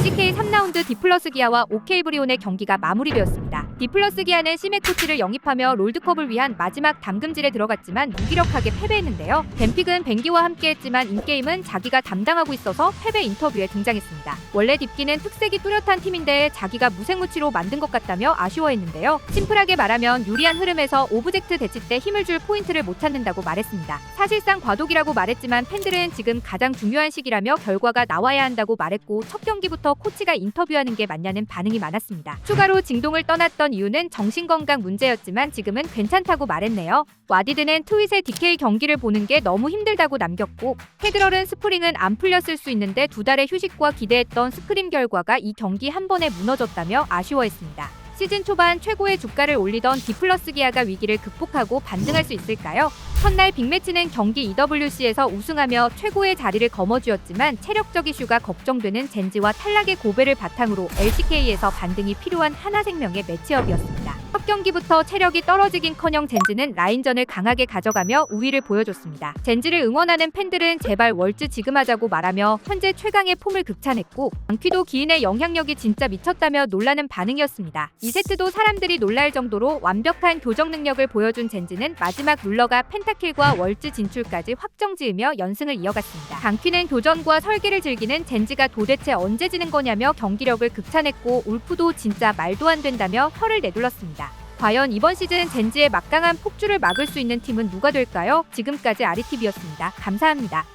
LCK 3라운드 디플러스 기아와 OK 브리온의 경기가 마무리되었습니다. 디플러스 기아는 시메 코치를 영입하며 롤드컵을 위한 마지막 담금질에 들어갔지만 무기력하게 패배했는데요. 뱀픽은 뱅기와 함께했지만 인게임은 자기가 담당하고 있어서 패배 인터뷰에 등장했습니다. 원래 딥기는 특색이 뚜렷한 팀인데 자기가 무색무취로 만든 것 같다며 아쉬워했는데요. 심플하게 말하면 유리한 흐름에서 오브젝트 대치 때 힘을 줄 포인트를 못 찾는다고 말했습니다. 사실상 과도기라고 말했지만 팬들은 지금 가장 중요한 시기라며 결과가 나와야 한다고 말했고 첫 경기부터 코치가 인터뷰하는 게 맞냐는 반응이 많았습니다. 추가로 징동을 떠났던 이유는 정신건강 문제였지만 지금은 괜찮다고 말했네요. 와디드는 트윗에 DK 경기를 보는 게 너무 힘들다고 남겼고 헤드럴은 스프링은 안 풀렸을 수 있는데 두 달의 휴식과 기대했던 스크림 결과가 이 경기 한 번에 무너졌다며 아쉬워했습니다. 시즌 초반 최고의 주가를 올리던 디플러스 기아가 위기를 극복하고 반등할 수 있을까요? 첫날 빅매치는 경기 EWC에서 우승하며 최고의 자리를 거머쥐었지만 체력적 이슈가 걱정되는 젠지와 탈락의 고배를 바탕으로 LCK에서 반등이 필요한 하나생명의 매치업이었습니다. 첫 경기부터 체력이 떨어지긴커녕 젠지는 라인전을 강하게 가져가며 우위를 보여줬습니다. 젠지를 응원하는 팬들은 제발 월즈 지금 하자고 말하며 현재 최강의 폼을 극찬했고 안퀴도 기인의 영향력이 진짜 미쳤다며 놀라는 반응이었습니다. 2세트도 사람들이 놀랄 정도로 완벽한 교정 능력을 보여준 젠지는 마지막 룰러가 펜타킬과 월즈 진출까지 확정지으며 연승을 이어갔습니다. 강퀴는 교전과 설계를 즐기는 젠지가 도대체 언제 지는 거냐며 경기력을 극찬했고 울프도 진짜 말도 안 된다며 혀를 내둘렀습니다. 과연 이번 시즌 젠지의 막강한 폭주를 막을 수 있는 팀은 누가 될까요? 지금까지 아리TV였습니다. 감사합니다.